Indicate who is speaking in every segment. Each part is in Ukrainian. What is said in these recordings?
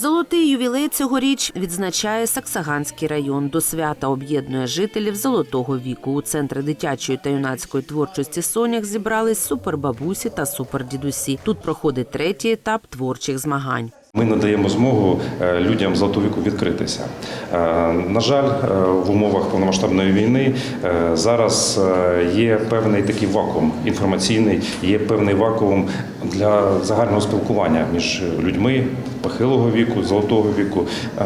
Speaker 1: Золотий ювілей цьогоріч відзначає Саксаганський район. До свята об'єднує жителів золотого віку. У центрі дитячої та юнацької творчості Сонях зібрались супербабусі та супердідусі. Тут проходить третій етап творчих змагань.
Speaker 2: Ми надаємо змогу е, людям золотого віку відкритися. Е, На жаль, е, в умовах повномасштабної війни зараз є певний такий вакуум інформаційний, є певний вакуум для загального спілкування між людьми похилого віку, золотого віку. Е,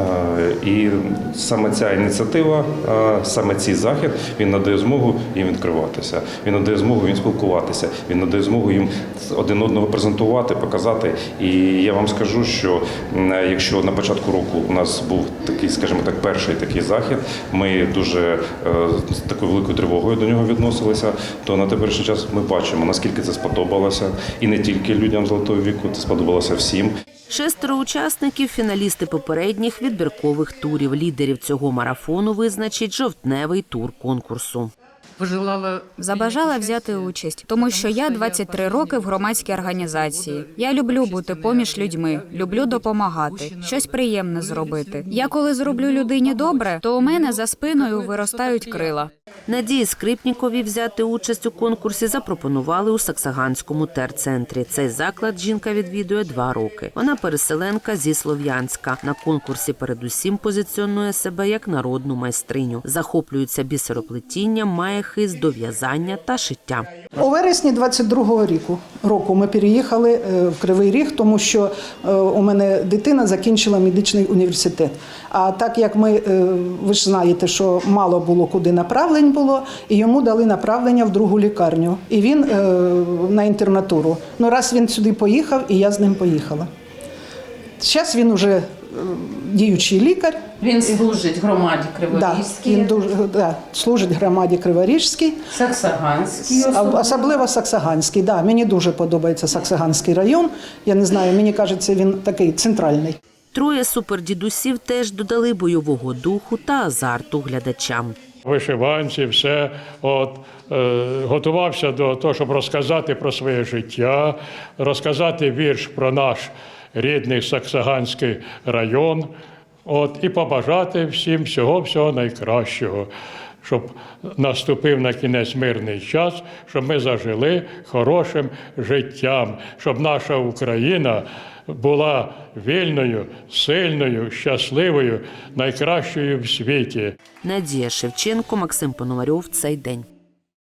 Speaker 2: І саме ця ініціатива, е, саме цей захід, він надає змогу їм відкриватися. Він надає змогу їм спілкуватися. Він надає змогу їм один одного презентувати, показати. І я вам скажу, що якщо на початку року у нас був такий, скажімо так, перший такий захід, ми дуже е, з такою великою тривогою до нього відносилися, то на теперішній час ми бачимо, наскільки це сподобалося, і не тільки людям золотого віку, це сподобалося всім.
Speaker 1: Шестеро учасників, фіналісти попередніх відбіркових турів. Лідерів цього марафону визначить жовтневий тур конкурсу.
Speaker 3: Забажала взяти участь, тому що я 23 роки в громадській організації. Я люблю бути поміж людьми, люблю допомагати, щось приємне зробити. Я коли зроблю людині добре, то у мене за спиною виростають крила.
Speaker 1: Надії Скрипнікові взяти участь у конкурсі запропонували у Саксаганському терцентрі. Цей заклад жінка відвідує два роки. Вона переселенка зі Слов'янська. На конкурсі передусім позиціонує себе як народну майстриню. Захоплюється бісероплетінням, має хист до в'язання та шиття.
Speaker 4: У вересні 22-го року, року ми переїхали е, в Кривий Ріг, тому що е, у мене дитина закінчила медичний університет. А так як ми, е, ви ж знаєте, що мало було куди направлень було, і йому дали направлення в другу лікарню. І він е, на інтернатуру. Ну раз він сюди поїхав, і я з ним поїхала. Зараз він уже е, діючий лікар.
Speaker 5: він служить громаді
Speaker 4: Да,
Speaker 5: Криворізькій,
Speaker 4: він дуже да, служить громаді Криворіжській.
Speaker 5: Саксаганській
Speaker 4: А-
Speaker 5: особливо.
Speaker 4: Особливо Саксаганський. Да, мені дуже подобається Саксаганський район. Я не знаю, мені кажеться, він такий центральний.
Speaker 1: Троє супердідусів теж додали бойового духу та азарту глядачам.
Speaker 6: Вишиванці, все. От, е, готувався до того, щоб розказати про своє життя, розказати вірш про наш рідний Саксаганський район. От, і побажати всім всього-всього найкращого, щоб наступив на кінець мирний час, щоб ми зажили хорошим життям, щоб наша Україна була вільною, сильною, щасливою, найкращою в світі.
Speaker 1: Надія Шевченко, Максим Пономарьов. Цей день.